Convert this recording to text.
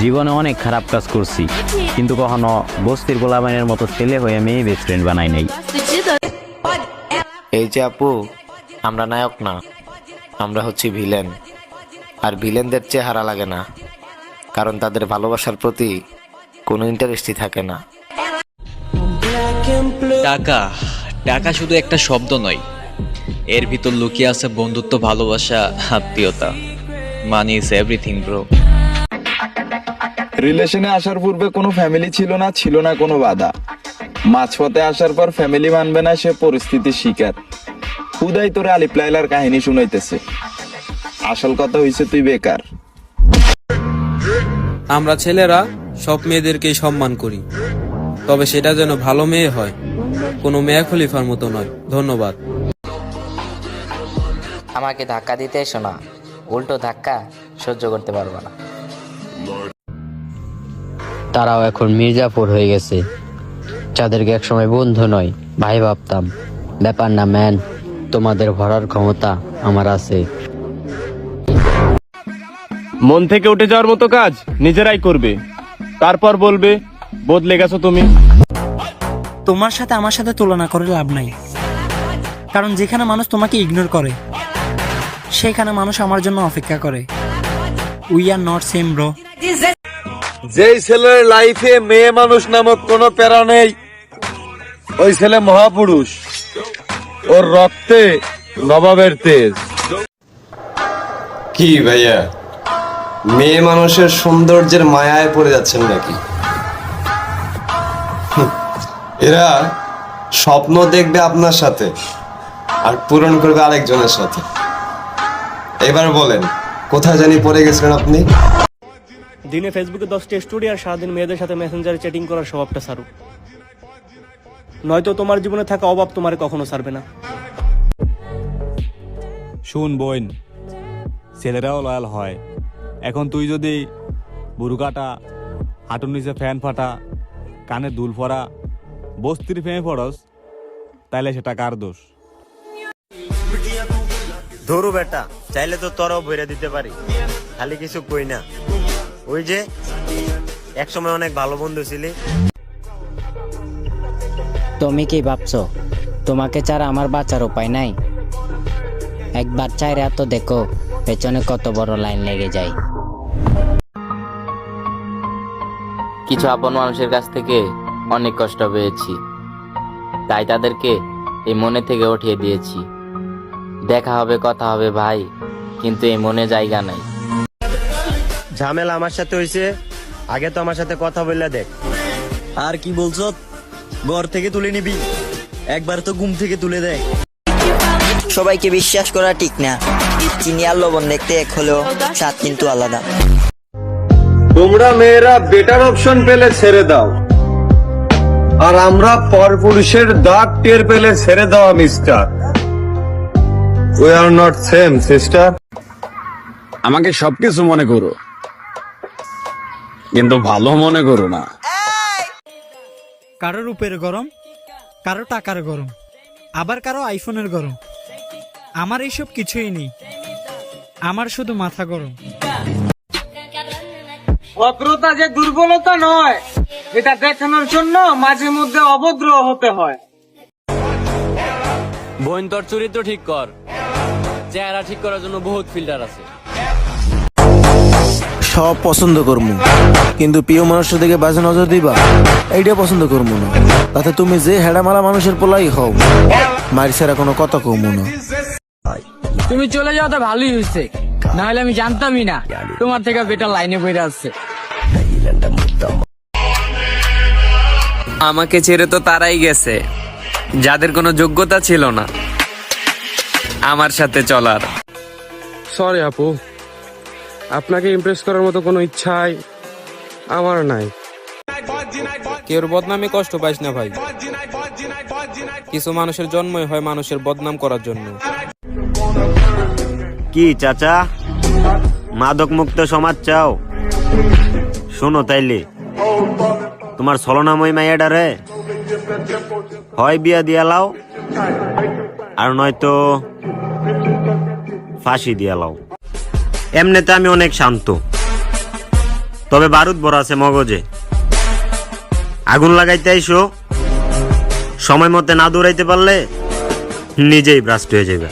জীবনে অনেক খারাপ কাজ করছি কিন্তু কখনো বস্তির গোলামাইনের মতো ছেলে হয়ে মেয়ে বেস্ট ফ্রেন্ড বানাই নাই। এই যে আপু আমরা নায়ক না আমরা হচ্ছি ভিলেন। আর ভিলেনদের চেহারা লাগে না কারণ তাদের ভালোবাসার প্রতি কোনো ইন্টারেস্টই থাকে না। টাকা টাকা শুধু একটা শব্দ নয়। এর ভিতর লুকিয়ে আছে বন্ধুত্ব ভালোবাসা আত্মীয়তা। মানি ইজ এভরিথিং ব্রো রিলেশনে আসার পূর্বে কোনো ফ্যামিলি ছিল না ছিল না কোনো বাধা। মাঝপথে আসার পর ফ্যামিলি মানবে না সে পরিস্থিতির শিকার। হুদাই তোরে আলিপ লাইলার কাহিনী শুনাইতেছে। আসল কথা হইছে তুই বেকার। আমরা ছেলেরা সব মেয়েদেরকেই সম্মান করি। তবে সেটা যেন ভালো মেয়ে হয় কোনো মেয়ে খলিফার মতো নয়। ধন্যবাদ। আমাকে ধাক্কা দিতে এসো না। উল্টো ধাক্কা সহ্য করতে পারব না। তারাও এখন মির্জাপুর হয়ে গেছে। যাদেরকে একসময় বন্ধু নয় ভাই ভাবতাম। ব্যাপার না ম্যান তোমাদের ভরার ক্ষমতা আমার আছে। মন থেকে উঠে যাওয়ার মতো কাজ নিজেরাই করবে। তারপর বলবে বদলে গেছো তুমি। তোমার সাথে আমার সাথে তুলনা করে লাভ নাই। কারণ যেখানে মানুষ তোমাকে ইগনোর করে সেখানে মানুষ আমার জন্য অপেক্ষা করে। We are not same bro যেই ছেলের লাইফে মেয়ে মানুষ নামক কোনো প্যারা নেই, ওই ছেলে মহাপুরুষ। ওর রক্তে নবাবের তেজ। কি ভাইয়া? মেয়ে মানুষের সৌন্দর্যের মায়ায় পড়ে যাচ্ছেন নাকি? এরা স্বপ্ন দেখবে আপনার সাথে আর পূরণ করবে আরেকজনের সাথে। এবার বলেন, কোথায় জানি পড়ে গেছিলেন আপনি? দিনে ফেসবুকে দশটি স্টোরি আর সারাদিন মেয়েদের সাথে মেসেঞ্জারে চ্যাটিং করার স্বভাবটা সারু। নয়তো তোমার জীবনে থাকা অভাব তোমার কখনো সারবে না। শুন বোন ছেলেরাও লয়াল হয়। এখন তুই যদি বুড়ু কাটা হাঁটুর নিচে ফ্যান ফাটা কানে দুল ফরা বস্তির ফেমে পড়স তাইলে সেটা কার দোষ? ধরু বেটা চাইলে তো তরও ভরে দিতে পারি। খালি কিছু কই না। ওই যে একসময় অনেক ভালো বন্ধু ছিলি। তুমি কি ভাবছ? তোমাকে ছাড়া আমার বাঁচার উপায় নাই। একবার চাইরে এত দেখো পেছনে কত বড় লাইন লেগে যায়। কিছু আপন মানুষের কাছ থেকে অনেক কষ্ট পেয়েছি। তাই তাদেরকে এই মনে থেকে উঠিয়ে দিয়েছি। দেখা হবে কথা হবে ভাই কিন্তু এই মনে জায়গা নাই। ঝামেলা আমার সাথে হইছে আগে তো আমার সাথে কথা বললে দেখ। আর কি বলছো? ঘর থেকে তুলে নিবি। একবার তো ঘুম থেকে তুলে দেয়। সবাইকে বিশ্বাস করা ঠিক না। চিনি আর লবণ দেখতে এক হলেও স্বাদ কিন্তু আলাদা। তোমরা মেয়েরা বেটার অপশন পেলে ছেড়ে দাও। আর আমরা পরপুরুষের দাগ টের পেলে ছেড়ে দাও mister we are not same sister আমাকে সবকিছু মনে করো। কিন্তু ভালো মনে করো না। কারও রূপের গরম কারও টাকার গরম আবার কারও আইফোনের গরম। আমার এইসব কিছুই নেই। আমার শুধু মাথা গরম। ভদ্রতা যে দুর্বলতা নয় এটা দেখানোর জন্য মাঝে মধ্যে অভদ্র হতে হয়। বোন তোর চরিত্র ঠিক কর। চেহারা ঠিক করার জন্য বহুত ফিল্টার আছে। সব পছন্দ করমু। কিন্তু প্রিয় মানুষের দিকে বাজে নজর দিবা এইটা পছন্দ করমু না। তাতে তুমি যে হেডামালা মানুষের পোলাই হও মারি ছাড়া কোনো কথা কমু না। তুমি চলে যাও তো ভালোই হয়েছে না হলে আমি জানতামই না তোমার থেকে বেটার লাইনে বইরে আসছে আমাকে ছেড়ে তো তারাই গেছে যাদের কোনো যোগ্যতা ছিল না। আমার সাথে চলার। সরি আপু। আপনাকে ইমপ্রেস করার মতো কোনো ইচ্ছাই আমার নাই। কেউ বদনামে কষ্ট পাইস না ভাই। কিছু মানুষের জন্মই হয় মানুষের বদনাম করার জন্য। কি চাচা? মাদক মুক্ত সমাজ চাও? শোনো তাইলে তোমার ছলনাময় মাইয়াডারে হয় বিয়া দিয়া লাও আর নয়তো ফাঁসি দিয়া লাও। এমনিতে আমি অনেক শান্ত। তবে বারুদ বড় আছে মগজে। আগুন লাগাইতে আইসো, সময় মতে না দৌড়াইতে পারলে নিজেই ব্রাস্ট হয়ে যাবে